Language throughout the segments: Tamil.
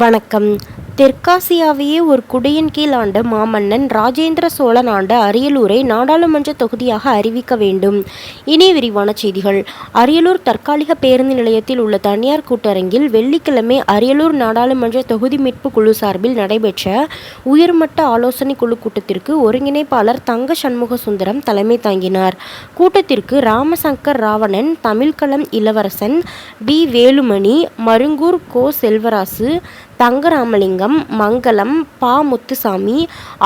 வணக்கம். தெற்காசியாவையே ஒரு குடையின் கீழ் ஆண்ட மாமன்னன் ராஜேந்திர சோழன் ஆண்ட அரியலூரை நாடாளுமன்ற தொகுதியாக அறிவிக்க வேண்டும். இனி விரிவான செய்திகள். அரியலூர் தற்காலிக பேருந்து நிலையத்தில் உள்ள தனியார் கூட்டரங்கில் வெள்ளிக்கிழமை அரியலூர் நாடாளுமன்ற தொகுதி மீட்பு குழு சார்பில் நடைபெற்ற உயர்மட்ட ஆலோசனை குழு கூட்டத்திற்கு ஒருங்கிணைப்பாளர் தங்க சண்முக சுந்தரம் தலைமை தாங்கினார். கூட்டத்திற்கு ராமசங்கர் ராவணன் தமிழ்களம் இளவரசன் பி வேலுமணி மருங்கூர் கோ செல்வராசு தங்கராமலிங்கம் மங்களம் பா. முத்துசாமி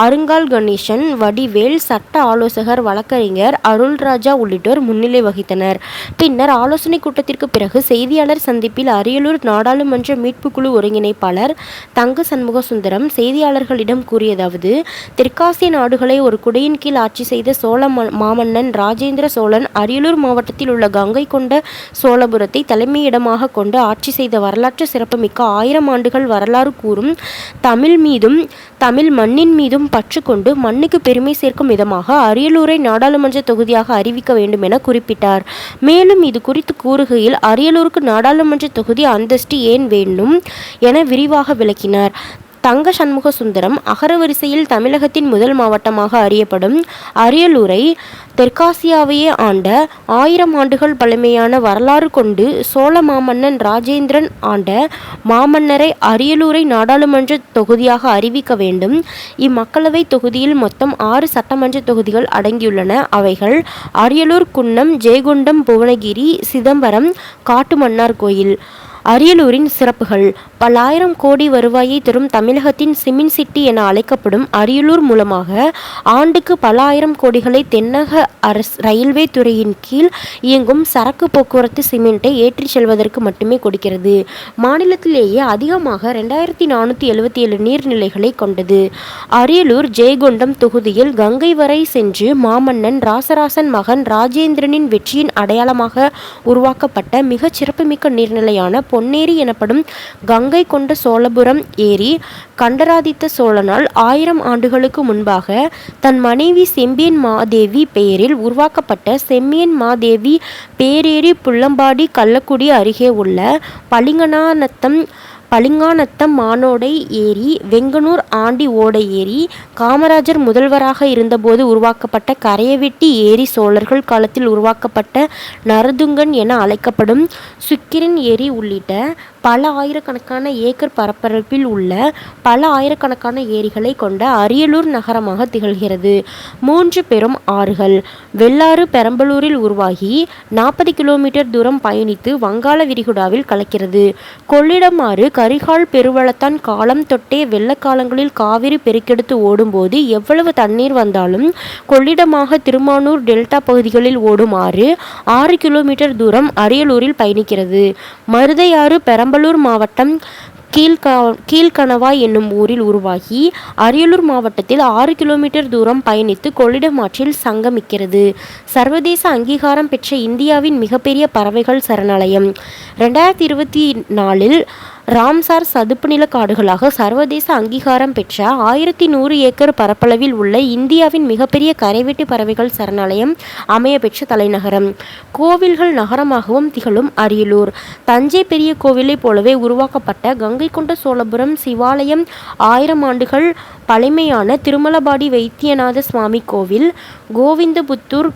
அருங்கால் கணேசன் வடிவேல் சட்ட ஆலோசகர் வழக்கறிஞர் அருள்ராஜா உள்ளிட்டோர் முன்னிலை வகித்தனர். பின்னர் ஆலோசனை கூட்டத்திற்கு பிறகு செய்தியாளர் சந்திப்பில் அரியலூர் நாடாளுமன்ற மீட்புக்குழு ஒருங்கிணைப்பாளர் தங்க சண்முக சுந்தரம் செய்தியாளர்களிடம் கூறியதாவது தெற்காசிய நாடுகளை ஒரு குடையின் கீழ் ஆட்சி செய்த சோழ மாமன்னன் ராஜேந்திர சோழன் அரியலூர் மாவட்டத்தில் உள்ள கங்கை கொண்ட சோழபுரத்தை தலைமையிடமாக கொண்டு ஆட்சி செய்த வரலாற்று சிறப்புமிக்க ஆயிரம் ஆண்டுகள் வர வரலாறு கூறும் தமிழ் மீதும் தமிழ் மண்ணின் மீதும் பற்று கொண்டு மண்ணுக்கு பெருமை சேர்க்கும் விதமாக அரியலூரை நாடாளுமன்ற தொகுதியாக அறிவிக்க வேண்டும் என குறிப்பிட்டார். மேலும் இது குறித்து கூறுகையில் அரியலூருக்கு நாடாளுமன்ற தொகுதி அந்தஸ்து ஏன் வேண்டும் என விரிவாக விளக்கினார். தங்க சண்முக சுந்தரம் அகரவரிசையில் தமிழகத்தின் முதல் மாவட்டமாக அறியப்படும் அரியலூரை தெற்காசியாவையே ஆண்ட ஆயிரம் ஆண்டுகள் பழமையான வரலாறு கொண்டு சோழ மாமன்னன் ராஜேந்திரன் ஆண்ட மாமன்னரை அரியலூரை நாடாளுமன்ற தொகுதியாக அறிவிக்க வேண்டும். இம்மக்களவை தொகுதியில் மொத்தம் ஆறு சட்டமன்ற தொகுதிகள் அடங்கியுள்ளன. அவைகள் அரியலூர் குன்னம் ஜெயகுண்டம் புவனகிரி சிதம்பரம் காட்டுமன்னார் கோயில். அரியலூரின் சிறப்புகள். பல்லாயிரம் கோடி வருவாயை தரும் தமிழகத்தின் சிமின் சிட்டி என அழைக்கப்படும் அரியலூர் மூலமாக ஆண்டுக்கு பல ஆயிரம் கோடிகளை தென்னக அரசு ரயில்வே துறையின் கீழ் இயங்கும் சரக்கு போக்குவரத்து சிமெண்ட்டை ஏற்றிச் செல்வதற்கு மட்டுமே கொடுக்கிறது. மாநிலத்திலேயே அதிகமாக ரெண்டாயிரத்தி நானூற்றி எழுபத்தி ஏழு நீர்நிலைகளை கொண்டது. அரியலூர் ஜெயகொண்டம் தொகுதியில் கங்கை வரை சென்று மாமன்னன் ராசராசன் மகன் ராஜேந்திரனின் வெற்றியின் அடையாளமாக உருவாக்கப்பட்ட மிகச் சிறப்புமிக்க நீர்நிலையான பொன்னேரி எனப்படும் கங்கை கொண்ட சோழபுரம் ஏரி கண்டராதித்த சோழனால் ஆயிரம் ஆண்டுகளுக்கு முன்பாக தன் மனைவி செம்பியன் மாதேவி பெயரில் உருவாக்கப்பட்ட செம்மியன் மாதேவி பேரேரி புள்ளம்பாடி கள்ளக்குடி அருகே உள்ள பளிங்கனாநத்தம் பளிங்கானத்தம் மானோடை ஏரி வெங்கனூர் ஆண்டி ஓடை ஏரி காமராஜர் முதல்வராக இருந்தபோது உருவாக்கப்பட்ட கரையவெட்டி ஏரி சோழர்கள் காலத்தில் உருவாக்கப்பட்ட நரதுங்கன் என அழைக்கப்படும் சுக்கிரன் ஏரி உள்ளிட்ட பல ஆயிரக்கணக்கான ஏக்கர் பரப்பரப்பில் உள்ள பல ஆயிரக்கணக்கான ஏரிகளை கொண்ட அரியலூர் நகரமாக திகழ்கிறது. மூன்று பெரும் ஆறுகள். வெள்ளாறு பெரம்பலூரில் உருவாகி நாற்பது கிலோமீட்டர் தூரம் பயணித்து வங்காள விரிகுடாவில் கலக்கிறது. கொள்ளிடம் ஆறு கரிகால் பெருவளத்தான் காலம் தொட்டே வெள்ளக்காலங்களில் காவிரி பெருக்கெடுத்து ஓடும்போது எவ்வளவு தண்ணீர் வந்தாலும் கொள்ளிடமாக திருமானூர் டெல்டா பகுதிகளில் ஓடும் ஆறு ஆறு கிலோமீட்டர் தூரம் அரியலூரில் பயணிக்கிறது. மருதையாறு பெரம்ப பெரம்பலூர் மாவட்டம் கீழ்கா கீழ்கணவாய் என்னும் ஊரில் உருவாகி அரியலூர் மாவட்டத்தில் ஆறு கிலோமீட்டர் தூரம் பயணித்து கொள்ளிடம் ஆற்றில் சங்கமிக்கிறது. சர்வதேச அங்கீகாரம் பெற்ற இந்தியாவின் மிகப்பெரிய பறவைகள் சரணாலயம். ரெண்டாயிரத்தி இருபத்தி நாலில் ராம்சார் சதுப்பு நில காடுகளாக சர்வதேச அங்கீகாரம் பெற்ற ஆயிரத்தி நூறு ஏக்கர் பரப்பளவில் உள்ள இந்தியாவின் மிகப்பெரிய கரைவெட்டு பறவைகள் சரணாலயம் அமைய பெற்ற தலைநகரம். கோவில்கள் நகரமாகவும் திகழும் அரியலூர். தஞ்சை பெரிய கோவிலைப் போலவே உருவாக்கப்பட்ட கங்கை கொண்ட சோழபுரம் சிவாலயம் ஆயிரம் ஆண்டுகள் பழமையான திருமலபாடி வைத்தியநாத சுவாமி கோவில் கோவிந்தபுத்தூர்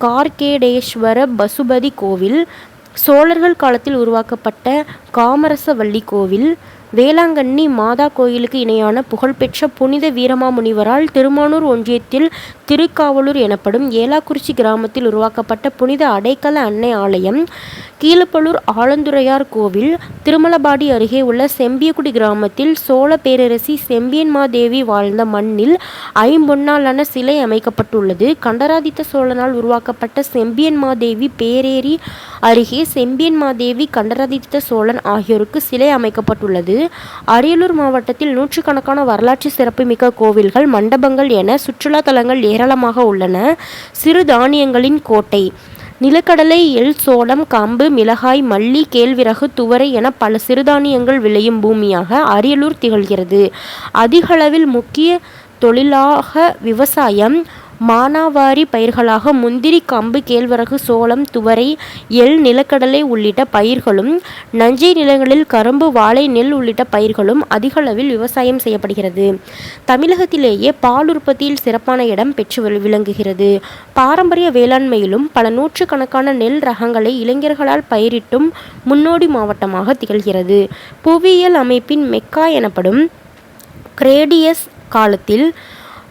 கார்கேடேஸ்வர பசுபதி கோவில் சோழர்கள் காலத்தில் உருவாக்கப்பட்ட காமரசவள்ளி கோவில் வேளாங்கண்ணி மாதா கோயிலுக்கு இணையான புகழ்பெற்ற புனித வீரமாமுனிவரால் திருமானூர் ஒன்றியத்தில் திருக்காவலூர் எனப்படும் ஏலாக்குறிச்சி கிராமத்தில் உருவாக்கப்பட்ட புனித அடைக்கல அன்னை ஆலயம் கீழப்பலூர் ஆலந்துரையார் கோவில் திருமலபாடி அருகே உள்ள செம்பியக்குடி கிராமத்தில் சோழ பேரரசி செம்பியன்மாதேவி வாழ்ந்த மண்ணில் ஐம்பொன்னாலான சிலை அமைக்கப்பட்டுள்ளது. கண்டராதித்த சோழனால் உருவாக்கப்பட்ட செம்பியன்மாதேவி பேரேரி அருகே செம்பியன்மாதேவி கண்டராதித்த சோழன் ஆகியோருக்கு சிலை அமைக்கப்பட்டுள்ளது. அரியலூர் மாவட்டத்தில் நூற்றுக்கணக்கான வரலாற்று சிறப்புமிக்க கோவில்கள் மண்டபங்கள் என சுற்றுலா தலங்கள் ஏராளமாக உள்ளன. சிறு தானியங்களின் கோட்டை நிலக்கடலை எல் சோளம் கம்பு மிளகாய் மல்லி கேழ்விறகு துவரை என பல சிறுதானியங்கள் விளையும் பூமியாக அரியலூர் திகழ்கிறது. அதிகளவில் முக்கிய தொழிலாக விவசாயம் மானாவாரி பயிர்களாக முந்திரி கம்பு கேழ்வரகு சோளம் துவரை எள் நிலக்கடலை உள்ளிட்ட பயிர்களும் நஞ்சை நிலங்களில் கரும்பு வாழை நெல் உள்ளிட்ட பயிர்களும் அதிகளவில் விவசாயம் செய்யப்படுகிறது. தமிழகத்திலேயே பால் உற்பத்தியில் சிறப்பான இடம் பெற்று விளங்குகிறது. பாரம்பரிய வேளாண்மையிலும் பல நூற்றுக்கணக்கான நெல் ரகங்களை இளைஞர்களால் பயிரிட்டும் முன்னோடி மாவட்டமாக திகழ்கிறது. புவியியல் அமைப்பின் மெக்கா எனப்படும் கிரேடியஸ் காலத்தில்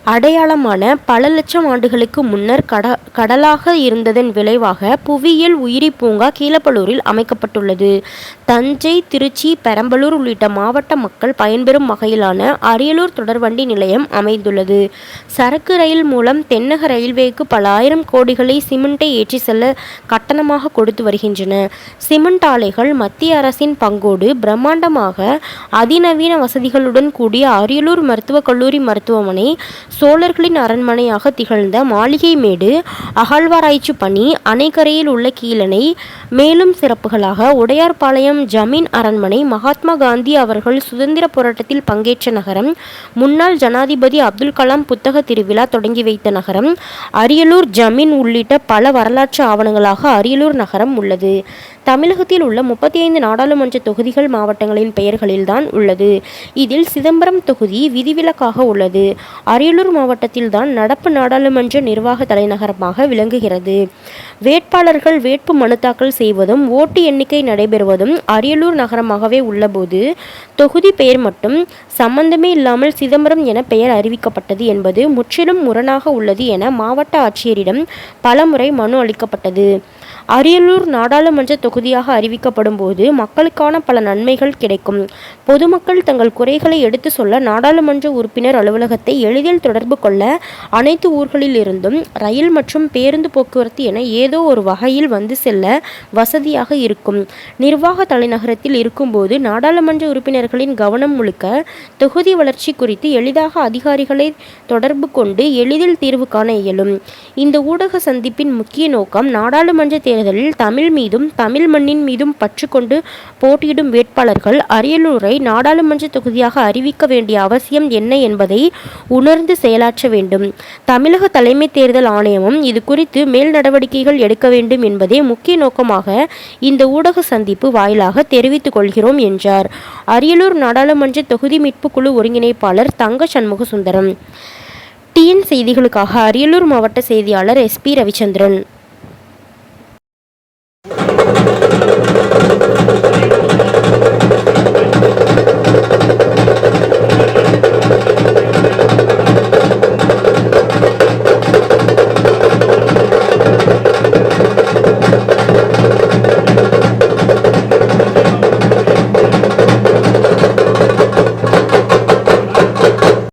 அடையாளமான பல லட்சம் ஆண்டுகளுக்கு முன்னர் கட கடலாக இருந்ததன் விளைவாக புவியியல் உயிரி பூங்கா கீழப்பலூரில் அமைக்கப்பட்டுள்ளது. தஞ்சை திருச்சி பெரம்பலூர் உள்ளிட்ட மாவட்ட மக்கள் பயன்பெறும் வகையிலான அரியலூர் தொடர்வண்டி நிலையம் அமைந்துள்ளது. சரக்கு ரயில் மூலம் தென்னக ரயில்வேக்கு பல ஆயிரம் கோடிகளை சிமெண்ட்டை ஏற்றி செல்ல கட்டணமாக கொடுத்து வருகின்றன. சிமெண்ட் ஆலைகள் மத்திய அரசின் பங்கோடு பிரம்மாண்டமாக அதிநவீன வசதிகளுடன் கூடிய அரியலூர் மருத்துவக் கல்லூரி மருத்துவமனை சோழர்களின் அரண்மனையாக திகழ்ந்த மாளிகை மேடு அகழ்வாராய்ச்சி பணி அணைக்கரையில் உள்ள கீழணை மேலும் சிறப்புகளாக உடையார்பாளையம் ஜமீன் அரண்மனை மகாத்மா காந்தி அவர்கள் சுதந்திர போராட்டத்தில் பங்கேற்ற நகரம் முன்னாள் ஜனாதிபதி அப்துல் கலாம் புத்தக திருவிழா தொடங்கி வைத்த நகரம் அரியலூர் ஜமீன் உள்ளிட்ட பல வரலாற்று ஆவணங்களாக அரியலூர் நகரம் உள்ளது. தமிழகத்தில் உள்ள முப்பத்தி ஐந்து நாடாளுமன்ற தொகுதிகள் மாவட்டங்களின் பெயர்களில்தான் உள்ளது. இதில் சிதம்பரம் தொகுதி விதிவிலக்காக உள்ளது. அரியலூர் மாவட்டத்தில்தான் நடப்பு நாடாளுமன்ற நிர்வாக தலைநகரமாக விளங்குகிறது. வேட்பாளர்கள் வேட்பு மனு தாக்கல் செய்வதும் ஓட்டு எண்ணிக்கை நடைபெறுவதும் அரியலூர் நகரமாகவே உள்ளபோது தொகுதி பெயர் மட்டும் சம்பந்தமே இல்லாமல் சிதம்பரம் என பெயர் அறிவிக்கப்பட்டது என்பது முற்றிலும் முரணாக உள்ளது என மாவட்ட ஆட்சியரிடம் பலமுறை மனு அளிக்கப்பட்டது. அரியலூர் நாடாளுமன்ற தொகுதியாக அறிவிக்கப்படும் போது மக்களுக்கான பல நன்மைகள் கிடைக்கும். பொதுமக்கள் தங்கள் குறைகளை எடுத்து சொல்ல நாடாளுமன்ற உறுப்பினர் அலுவலகத்தை எளிதில் தொடர்பு கொள்ள அனைத்து ஊர்களில் இருந்தும் ரயில் மற்றும் பேருந்து போக்குவரத்து என ஏதோ ஒரு வகையில் வந்து செல்ல வசதியாக இருக்கும். நிர்வாக தலைநகரத்தில் இருக்கும்போது நாடாளுமன்ற உறுப்பினர்களின் கவனம் முழுக்க தொகுதி வளர்ச்சி குறித்து எளிதாக அதிகாரிகளை தொடர்பு கொண்டு எளிதில் தீர்வு காண இயலும். இந்த ஊடக சந்திப்பின் முக்கிய நோக்கம் நாடாளுமன்ற தேர்தலில் தமிழ் மீதும் தமிழ் மண்ணின் மீதும் பற்று கொண்டு போட்டியிடும் வேட்பாளர்கள் அரியலூரை நாடாளுமன்ற தொகுதியாக அறிவிக்க வேண்டிய அவசியம் என்ன என்பதை உணர்ந்து செயலாற்ற வேண்டும். தமிழக தலைமை தேர்தல் ஆணையமும் இது குறித்து மேல் நடவடிக்கைகள் எடுக்க வேண்டும் என்பதே முக்கிய நோக்கமாக இந்த ஊடக சந்திப்பு வாயிலாக தெரிவித்துக் கொள்கிறோம் என்றார். அரியலூர் நாடாளுமன்ற தொகுதி மீட்பு குழு ஒருங்கிணைப்பாளர் தங்க சண்முக சுந்தரம் டிஎன் செய்திகளுக்காக அரியலூர் மாவட்ட செய்தியாளர் எஸ்பி ரவிச்சந்திரன்.